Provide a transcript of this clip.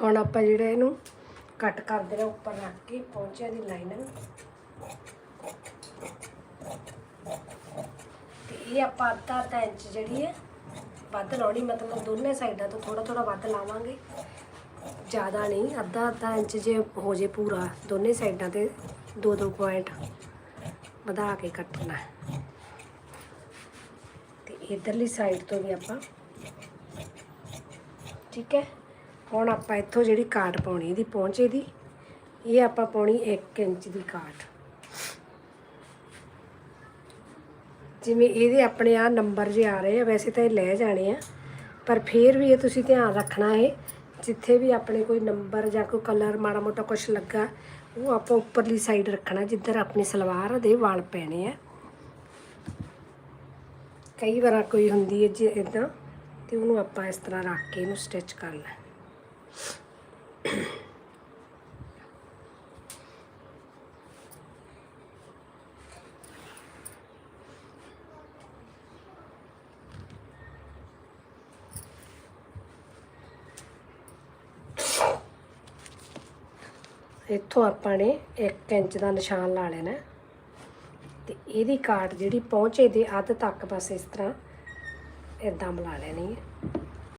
ਹੁਣ ਆਪਾਂ ਜਿਹੜਾ ਇਹਨੂੰ ਕੱਟ ਕਰ ਦੇਣਾ ਉੱਪਰ ਰੱਖ ਕੇ, ਪਹੁੰਚਿਆ ਦੀ ਲਾਈਨਿੰਗ ਤੇ ਇਹ ਆਪਾਂ ਅੱਧਾ ਅੱਧਾ ਇੰਚ ਜਿਹੜੀ ਹੈ, ਵੱਧ ਲਾਉਣੀ, ਮਤਲਬ ਦੋਨੇ ਸਾਈਡਾਂ ਤੋਂ ਥੋੜਾ ਥੋੜਾ ਵੱਧ ਲਾਵਾਂਗੇ ਜ਼ਿਆਦਾ ਨਹੀਂ, ਅੱਧਾ ਅੱਧਾ ਇੰਚ ਜੇ ਹੋ ਜੇ ਪੂਰਾ, ਦੋਨੇ ਸਾਈਡਾਂ ਤੇ ਦੋ ਦੋ ਪੁਆਇੰਟ ਵਧਾ ਕੇ ਕੱਟਣਾ ਹੈ। ਤੇ ਇਧਰਲੀ ਸਾਈਡ ਤੋਂ ਵੀ ਆਪਾਂ, ਠੀਕ ਹੈ ਹੁਣ ਆਪਾਂ ਇੱਥੋਂ ਜਿਹੜੀ ਕਾਟ ਪਾਉਣੀ, ਇਹਦੀ ਪਹੁੰਚੇ ਦੀ ਇਹ ਆਪਾਂ ਪਾਉਣੀ 1 ਇੰਚ ਦੀ ਕਾਟ। ਜਿਵੇਂ ਇਹਦੇ ਆਪਣੇ ਆ ਨੰਬਰ ਜੇ ਆ ਰਹੇ ਆ, ਵੈਸੇ ਤਾਂ ਇਹ ਲੈ ਜਾਣੇ ਆ। ਪਰ ਫੇਰ ਵੀ ਇਹ ਤੁਸੀਂ ਧਿਆਨ ਰੱਖਣਾ ਹੈ ਜਿੱਥੇ ਵੀ ਆਪਣੇ ਕੋਈ ਨੰਬਰ ਜਾਂ ਕੋਈ ਕਲਰ ਮਾੜਾ ਮੋਟਾ ਕੁਝ ਲੱਗਾ, ਉਹ ਆਪਾਂ ਉੱਪਰਲੀ ਸਾਈਡ ਰੱਖਣਾ, ਜਿੱਧਰ ਆਪਣੀ ਸਲਵਾਰ ਦੇ ਵਾਲ ਪੈਣੇ ਆ। ਕਈ ਵਾਰ ਕੋਈ ਹੁੰਦੀ ਹੈ ਜੇ ਇਦਾਂ ਤੇ ਉਹਨੂੰ ਆਪਾਂ ਇਸ ਤਰ੍ਹਾਂ ਰੱਖ ਕੇ ਇਹਨੂੰ ਸਟਿਚ ਕਰਨਾ ਇੱਥੋਂ ਆਪਾਂ ਨੇ 1 ਇੰਚ ਦਾ ਨਿਸ਼ਾਨ ਲਾ ਲੈਣਾ ਹੈ। ਤੇ ਇਹਦੀ ਕਾਟ ਜਿਹੜੀ ਪਹੁੰਚੇ ਦੇ ਅੱਧ ਤੱਕ ਬਸ ਇਸ ਤਰ੍ਹਾਂ ਇਦਾਂ ਮਿਲਾ ਲੈਣੀ ਹੈ